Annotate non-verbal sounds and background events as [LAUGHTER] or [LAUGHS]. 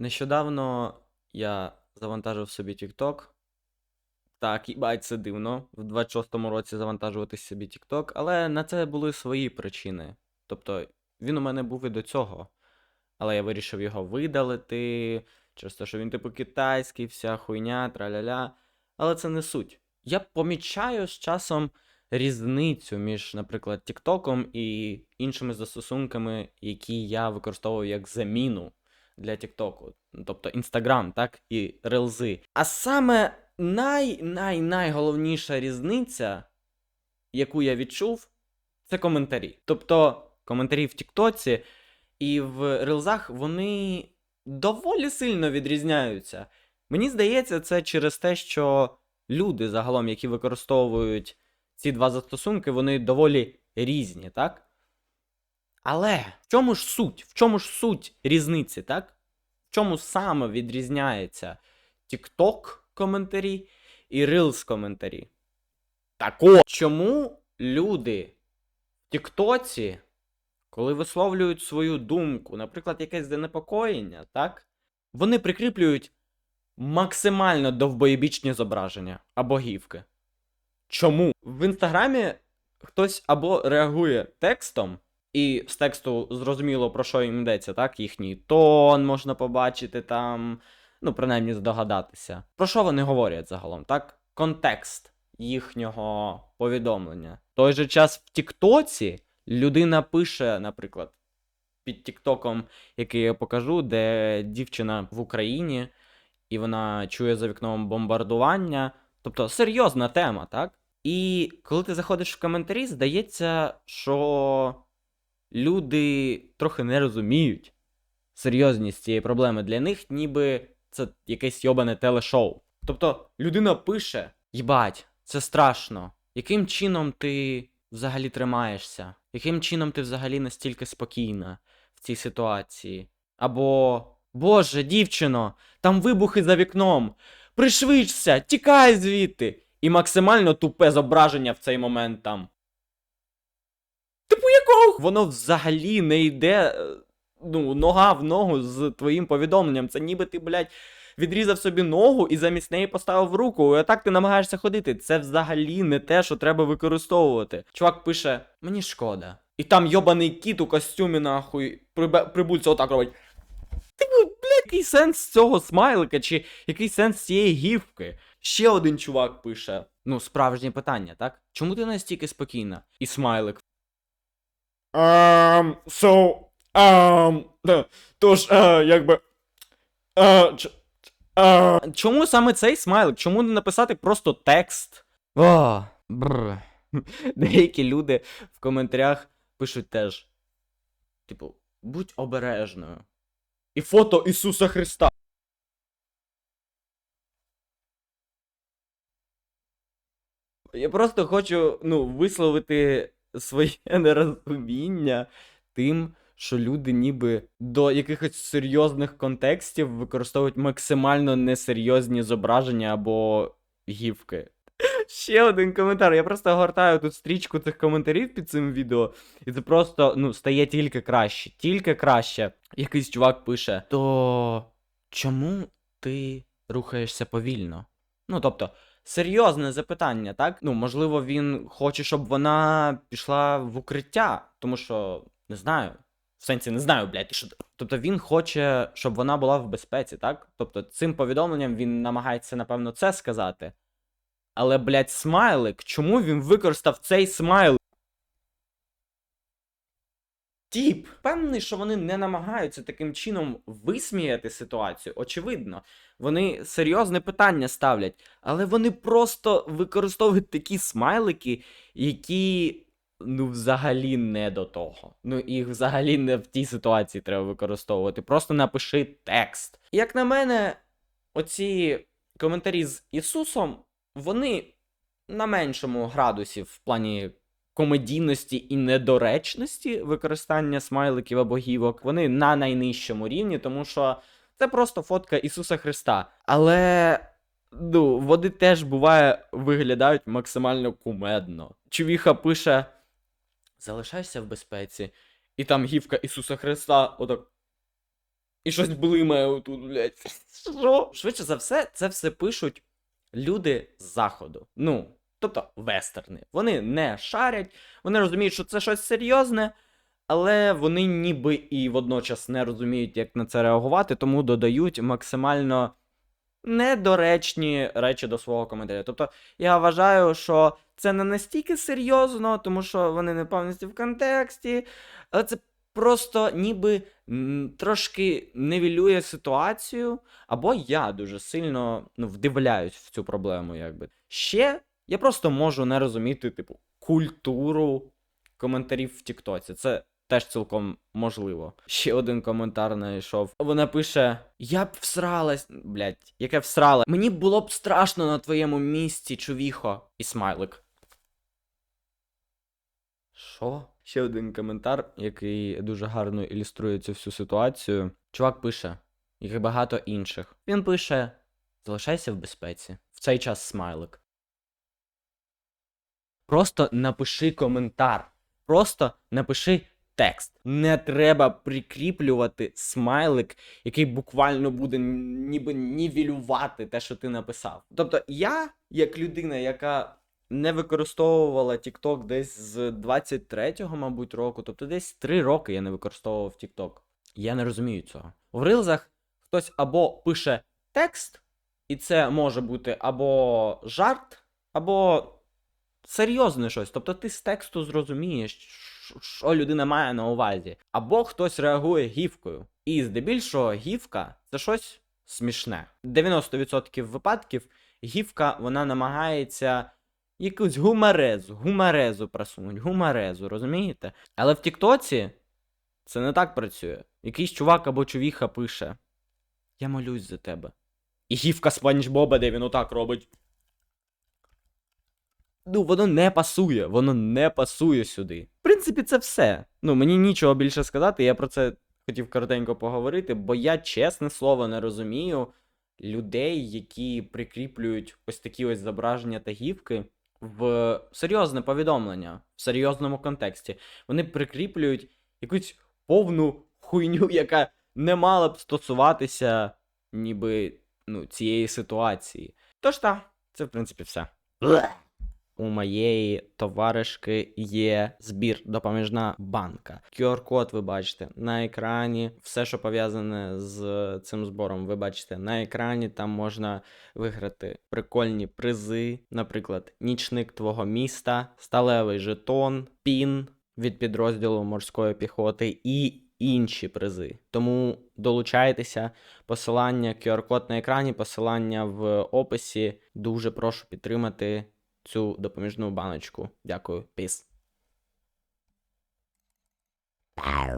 Нещодавно я завантажив собі TikTok. Так, їбать, це дивно в 26-му році завантажувати собі TikTok, але на це були свої причини. Тобто, він у мене був і до цього. Але я вирішив його видалити, через те, що він типу китайський, вся хуйня, траля-ля. Але це не суть. Я помічаю з часом різницю між, наприклад, TikTok і іншими застосунками, які я використовую як заміну для TikTok. Тобто Instagram, так, і Релзи. А саме най-най-найголовніша різниця, яку я відчув, це коментарі. Тобто коментарі в Тіктоці і в рилзах вони доволі сильно відрізняються. Мені здається, це через те, що люди загалом, які використовують ці два застосунки, вони доволі різні, так? Але в чому ж суть? В чому ж суть різниці, так? Чому саме відрізняється TikTok коментарі і Reels коментарі? Так от, чому люди в Тіктоці, коли висловлюють свою думку, наприклад, якесь занепокоєння, так? Вони прикріплюють максимально довбоєбічні зображення або гівки. Чому? В інстаграмі хтось або реагує текстом, і з тексту зрозуміло, про що їм йдеться, так? Їхній тон можна побачити там, ну, принаймні здогадатися. Про що вони говорять загалом, так? Контекст їхнього повідомлення. В той же час в Тіктоці людина пише, наприклад, під Тіктоком, який я покажу, де дівчина в Україні, і вона чує за вікном бомбардування. Тобто серйозна тема, так? І коли ти заходиш в коментарі, здається, що люди трохи не розуміють серйозність цієї проблеми. Для них ніби це якесь йобане телешоу. Тобто людина пише: їбать, це страшно. Яким чином ти взагалі тримаєшся? Яким чином ти взагалі настільки спокійна в цій ситуації? Або Боже, дівчино, там вибухи за вікном. Пришвидшся, тікай звідти. І максимально тупе зображення в цей момент там. Якого? Воно взагалі не йде. е, Ну, нога в ногу з твоїм повідомленням. Це ніби ти, блядь, відрізав собі ногу і замість неї поставив руку, і так ти намагаєшся ходити. Це взагалі не те, що треба використовувати. Чувак пише: мені шкода. І там йобаний кіт у костюмі, нахуй, прибульця отак робить. Типу, блядь, який сенс цього смайлика, чи який сенс цієї гівки? Ще один чувак пише. Ну, справжнє питання, так? Чому ти настільки спокійна? І смайлик. Um, so, um, тож, uh, якби. Uh, uh... Чому саме цей смайлик? Чому не написати просто текст? О, бр. [LAUGHS] Деякі люди в коментарях пишуть теж. Типу, будь обережною. І фото Ісуса Христа. Я просто хочу ну, висловити своє [LAUGHS] нерозуміння тим, що люди ніби до якихось серйозних контекстів використовують максимально несерйозні зображення або гівки. [LAUGHS] Ще один коментар. Я просто гортаю тут стрічку цих коментарів під цим відео, і це просто ну, стає тільки краще, тільки краще. Якийсь чувак пише: То чому ти рухаєшся повільно? Ну, тобто, серйозне запитання, так? Ну, можливо, він хоче, щоб вона пішла в укриття, тому що не знаю. В сенсі не знаю, блядь, що. Тобто він хоче, щоб вона була в безпеці, так? Тобто цим повідомленням він намагається, напевно, це сказати. Але, блядь, смайлик, чому він використав цей смайлик? Тіп, впевнений, що вони не намагаються таким чином висміяти ситуацію. Очевидно, вони серйозне питання ставлять, але вони просто використовують такі смайлики, які ну взагалі не до того. Ну їх взагалі не в тій ситуації треба використовувати. Просто напиши текст. Як на мене, оці коментарі з Ісусом, вони на меншому градусі в плані комедійності і недоречності використання смайликів або гівок, вони на найнижчому рівні, тому що це просто фотка Ісуса Христа. Але ну, вони теж буває виглядають максимально кумедно. Чувіха пише: Залишайся в безпеці, і там гівка Ісуса Христа, отак. і щось блимає отут, блядь. Що? Швидше за все, це все пишуть люди з заходу. Ну, тобто вестерни. Вони не шарять, вони розуміють, що це щось серйозне, але вони ніби і водночас не розуміють, як на це реагувати, тому додають максимально недоречні речі до свого коментаря. Тобто, я вважаю, що це не настільки серйозно, тому що вони не повністю в контексті, але це просто ніби трошки невілює ситуацію, або я дуже сильно ну, вдивляюсь в цю проблему, якби. Ще я просто можу не розуміти, типу, культуру коментарів в Тіктоці. Це теж цілком можливо. Ще один коментар знайшов. Вона пише: Я б всралась. Блять, яке всрала. Мені було б страшно на твоєму місці, чувіхо. І смайлик. Що? Ще один коментар, який дуже гарно ілюструє цю всю ситуацію. Чувак пише, як і багато інших. Він пише: Залишайся в безпеці. В цей час смайлик. Просто напиши коментар. Просто напиши текст. Не треба прикріплювати смайлик, який буквально буде ніби нівелювати те, що ти написав. Тобто, я, як людина, яка не використовувала TikTok десь з 23-го, мабуть, року, тобто десь 3 роки я не використовував TikTok. Я не розумію цього. В рилзах хтось або пише текст, і це може бути або жарт, або серйозне щось. Тобто ти з тексту зрозумієш, що- людина має на увазі. Або хтось реагує гівкою. І здебільшого гівка це щось смішне. 90% випадків гівка вона намагається якусь гуморезу, гуморезу просунуть, гуморезу, розумієте? Але в Тіктоці це не так працює. Якийсь чувак або чувіха пише: Я молюсь за тебе. І гівка Спанч Боба, де він отак робить. Ну, воно не пасує, воно не пасує сюди. В принципі, це все. Ну, мені нічого більше сказати, я про це хотів коротенько поговорити, бо я, чесне слово, не розумію людей, які прикріплюють ось такі ось зображення та гівки в серйозне повідомлення, в серйозному контексті. Вони прикріплюють якусь повну хуйню, яка не мала б стосуватися ніби ну, цієї ситуації. Тож так, це в принципі все. У моєї товаришки є збір допоміжна банка. QR-код ви бачите на екрані. Все, що пов'язане з цим збором, ви бачите на екрані. Там можна виграти прикольні призи, наприклад, нічник твого міста, сталевий жетон, пін від підрозділу морської піхоти і інші призи. Тому долучайтеся. Посилання, QR-код на екрані, посилання в описі. Дуже прошу підтримати цю допоміжну баночку. Дякую, піс.